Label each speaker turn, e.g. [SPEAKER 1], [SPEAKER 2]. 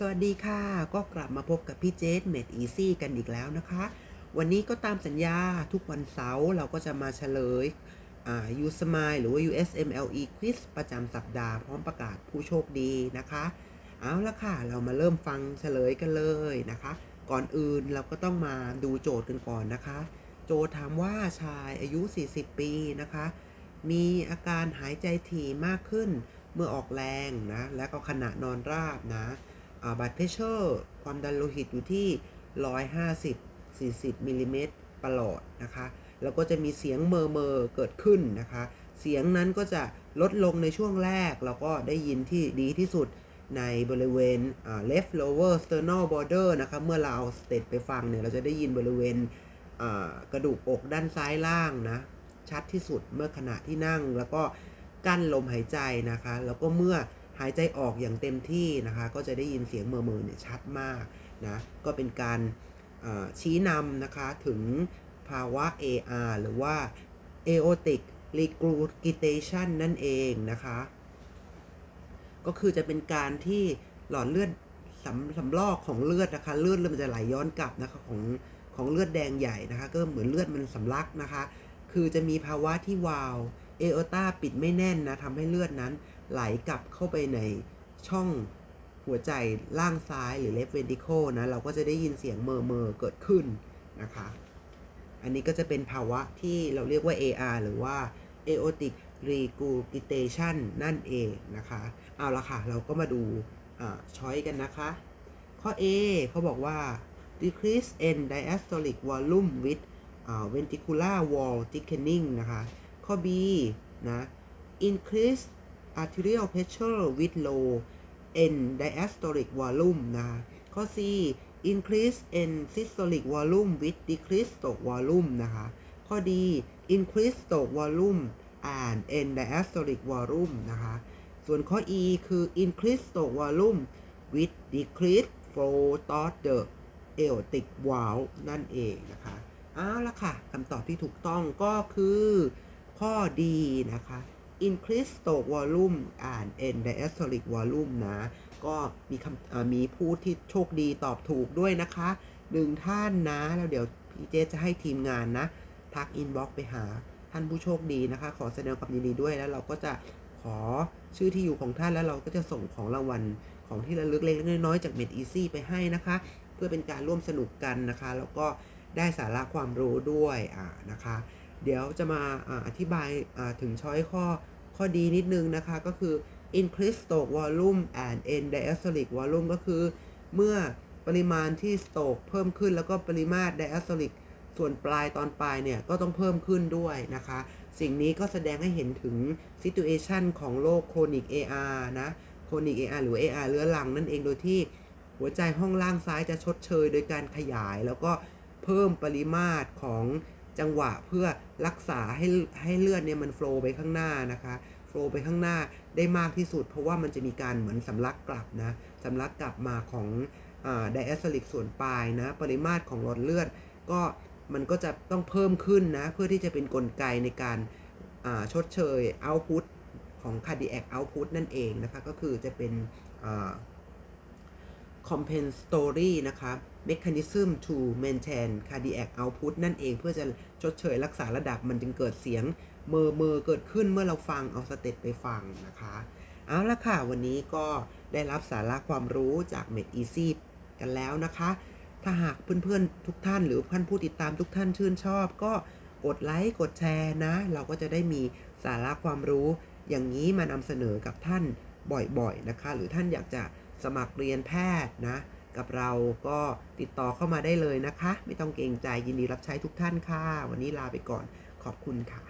[SPEAKER 1] สวัสดีค่ะ ก็กลับมาพบกับพี่เจษเมดอีซี่กันอีกแล้วนะคะ วันนี้ก็ตามสัญญาทุกวันเสาร์เราก็จะมาเฉลยอ่า U Smile หรือว่า USMLE Quiz ประจำสัปดาห์พร้อมประกาศผู้โชคดีนะคะ เอาละค่ะ เรามาเริ่มฟังเฉลยกันเลยนะคะ ก่อนอื่นเราก็ต้องมาดูโจทย์กันก่อนนะคะ โจทย์ถามว่าชายอายุ 40 ปีนะคะ มีอาการหายใจถี่มากขึ้นเมื่อออกแรงนะ และก็ขณะนอนราบนะ บัตเพชเชอร์ความดันโลหิตอยู่ที่ 150 40มิลลิเมตรประหลอดนะคะแล้วก็จะมีเสียงเมอเมอเกิดขึ้นนะคะ เสียงนั้นก็จะลดลงในช่วงแรก แล้วก็ได้ยินที่ดีที่สุดในบริเวณ left lower sternal border นะคะเมื่อเราเอาสเตตไปฟังเนี่ย เราจะได้ยินบริเวณกระดูกอกด้านซ้ายล่างนะ ชัดที่สุดเมื่อขณะที่นั่ง แล้วก็กั้นลมหายใจนะคะ แล้วก็เมื่อ หายใจออกอย่างเต็มที่นะคะ ก็จะได้ยินเสียงเมอเมอเนี่ยชัดมากนะ ก็เป็นการชี้นำนะคะถึงภาวะ AR หรือว่า aortic regurgitation นั่นเองนะคะ ก็คือจะเป็นการที่หลอดเลือดสำสำลอกของเลือดนะคะ เลือดมันจะไหลย้อนกลับนะคะของของเลือดแดงใหญ่นะคะ ก็เหมือนเลือดมันสำลักนะคะ คือจะมีภาวะที่วาลวเอโอตาปิดไม่แน่นนะทำให้เลือดนั้น ไหลกลับเข้าไปในช่องหัวใจล่างซ้ายหรือ left ventricle นะ เราก็จะได้ยินเสียงเมอเมอเกิดขึ้นนะคะ อันนี้ก็จะเป็นภาวะที่เราเรียกว่า AR หรือว่า aortic regurgitation นั่นเองนะคะ เอาละค่ะ เราก็มาดูช้อยกันนะคะ ข้อ A เขาบอกว่า decrease in diastolic volume with ventricular wall thickening นะคะ ข้อ B นะ increase arterial pressure with low in diastolic volume นะข้อ C increase in systolic volume with decreased stroke volume นะคะข้อ D increase stroke volume and in diastolic volume นะคะส่วนข้อ E คือ increase stroke volume with decreased flow through the aortic valve นั่นเองนะคะเอาละค่ะคำตอบที่ถูกต้องก็คือข้อดีนะคะ increase stroke volume and end diastolic volume นะ ก็มีคำมีผู้ที่โชคดีตอบถูกด้วยนะคะหนึ่งท่านนะ แล้วเดี๋ยวพี่เจจะให้ทีมงานนะ ทักอินบ็อกไปหาท่านผู้โชคดีนะคะ ขอแสดงความยินดีด้วยแล้วเราก็จะขอชื่อที่อยู่ของท่านแล้วเราก็จะส่งของรางวัลของที่ระลึกเล็กๆน้อยๆจาก Med Easy ไปให้นะคะ เพื่อเป็นการร่วมสนุกกันนะคะ แล้วก็ได้สาระความรู้ด้วยอ่านะคะ เดี๋ยวจะมาอาอธิบายถึงช้อยข้อข้อดีนิดนึงนะคะ ก็คือ increase stroke volume and end diastolic volume ก็คือ เมื่อปริมาณที่ stroke เพิ่มขึ้นแล้วก็ปริมาตร diastolic ส่วนปลายตอนปลายเนี่ย ก็ต้องเพิ่มขึ้นด้วยนะคะ สิ่งนี้ก็แสดงให้เห็นถึง situation ของโรค chronic AR นะ chronic AR หรือ AR เรื้อรังนั่นเองโดยที่หัวใจห้องล่างซ้ายจะชดเชยโดยการขยาย แล้วก็เพิ่มปริมาตรของ จังหวะเพื่อรักษาให้ให้เลือดเนี่ยมันโฟลไปข้างหน้านะคะโฟลไปข้างหน้าได้มากที่สุด เพราะว่ามันจะมีการเหมือนสำลักกลับนะสำลักกลับมาของไดแอสโซลิกส่วนปลายนะปริมาตรของหลอดเลือด ก็มันก็จะต้องเพิ่มขึ้นนะเพื่อที่จะเป็นนกลไกในการาชดเชยเอาพุตของ cardiac output นั่นเองนะคะก็คือจะเป็น compensatory นะคะ mechanism to maintain cardiac output นั่นเองเพื่อจะชดเชยรักษาระดับมันจึงเกิดเสียงเมอเมอเกิดขึ้นเมื่อเราฟังเอาสเตตไปฟังนะคะ เอาละค่ะ วันนี้ก็ได้รับสาระความรู้จาก Med Easy กันแล้วนะคะ ถ้าหากเพื่อนๆทุกท่านหรือท่านผู้ติดตามทุกท่านชื่นชอบ ก็กดไลค์กดแชร์นะ เราก็จะได้มีสาระความรู้อย่างนี้มานำเสนอกับท่านบ่อยๆนะคะ หรือท่านอยากจะ สมัครเรียนแพทย์นะ กับเราก็ติดต่อเข้ามาได้เลยนะคะ ไม่ต้องเกรงใจยินดีรับใช้ทุกท่านค่ะ วันนี้ลาไปก่อนขอบคุณค่ะ